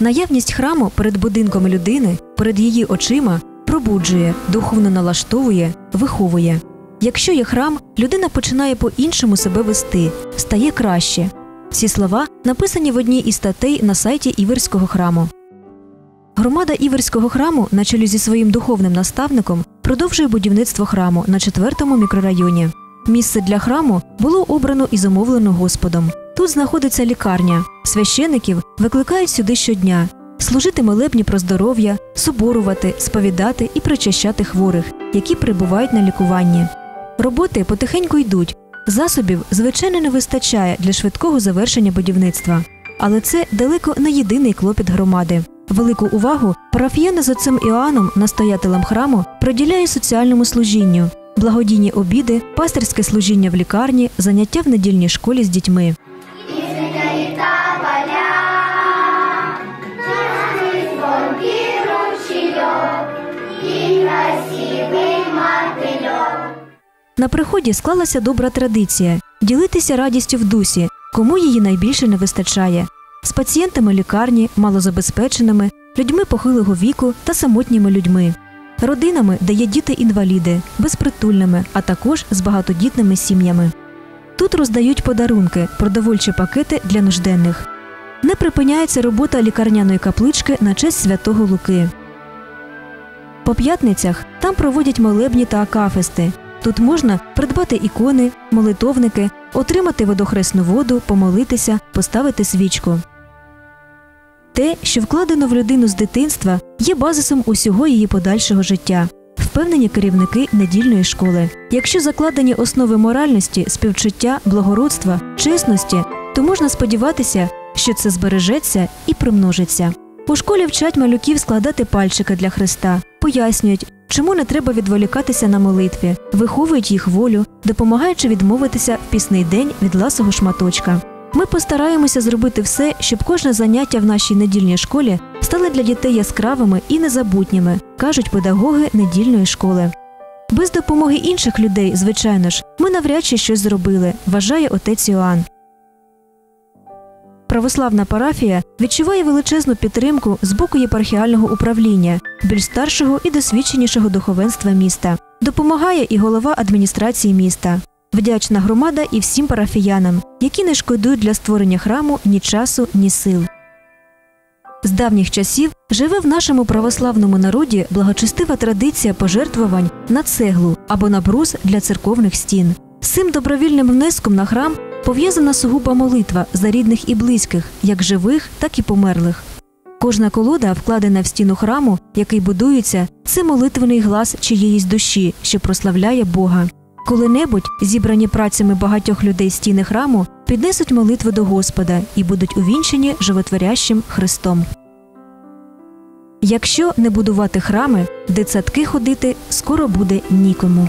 Наявність храму перед будинком людини, перед її очима пробуджує, духовно налаштовує, виховує. Якщо є храм, людина починає по-іншому себе вести, стає краще. Ці слова написані в одній із статей на сайті Іверського храму. Громада Іверського храму, на чолі зі своїм духовним наставником, продовжує будівництво храму на четвертому мікрорайоні. Місце для храму було обрано і замовлено Господом. Тут знаходиться лікарня. Священиків викликають сюди щодня, служити молебні про здоров'я, соборувати, сповідати і причащати хворих, які перебувають на лікуванні. Роботи потихеньку йдуть. Засобів, звичайно, не вистачає для швидкого завершення будівництва. Але це далеко не єдиний клопіт громади. Велику увагу парафіяни з отцем Іоанном, настоятелем храму, приділяє соціальному служінню, благодійні обіди, пастирське служіння в лікарні, заняття в недільній школі з дітьми. На приході склалася добра традиція ділитися радістю в дусі, кому її найбільше не вистачає, з пацієнтами лікарні, малозабезпеченими, людьми похилого віку та самотніми людьми, родинами, де є діти-інваліди, безпритульними, а також з багатодітними сім'ями. Тут роздають подарунки, продовольчі пакети для нужденних. Не припиняється робота лікарняної каплички на честь святого Луки. По п'ятницях там проводять молебні та акафисти. Тут можна придбати ікони, молитовники, отримати водохресну воду, помолитися, поставити свічку. Те, що вкладено в людину з дитинства, є базисом усього її подальшого життя, впевнені керівники недільної школи. Якщо закладені основи моральності, співчуття, благородства, чесності, то можна сподіватися, що це збережеться і примножиться. У школі вчать малюків складати пальчики для Христа, пояснюють, чому не треба відволікатися на молитві, виховують їх волю, допомагаючи відмовитися в пісний день від ласого шматочка. Ми постараємося зробити все, щоб кожне заняття в нашій недільній школі стали для дітей яскравими і незабутніми, кажуть педагоги недільної школи. Без допомоги інших людей, звичайно ж, ми навряд чи щось зробили, вважає отець Іоанн. Православна парафія відчуває величезну підтримку з боку єпархіального управління, більш старшого і досвідченішого духовенства міста. Допомагає і голова адміністрації міста. Вдячна громада і всім парафіянам, які не шкодують для створення храму ні часу, ні сил. З давніх часів живе в нашому православному народі благочестива традиція пожертвувань на цеглу або на брус для церковних стін. Цим добровільним внеском на храм пов'язана сугуба молитва за рідних і близьких, як живих, так і померлих. Кожна колода, вкладена в стіну храму, який будується, це молитвений глас чиєїсь душі, що прославляє Бога. Коли-небудь, зібрані працями багатьох людей стіни храму, піднесуть молитви до Господа і будуть увінчені животворящим Христом. Якщо не будувати храми, дитсадки ходити скоро буде нікому.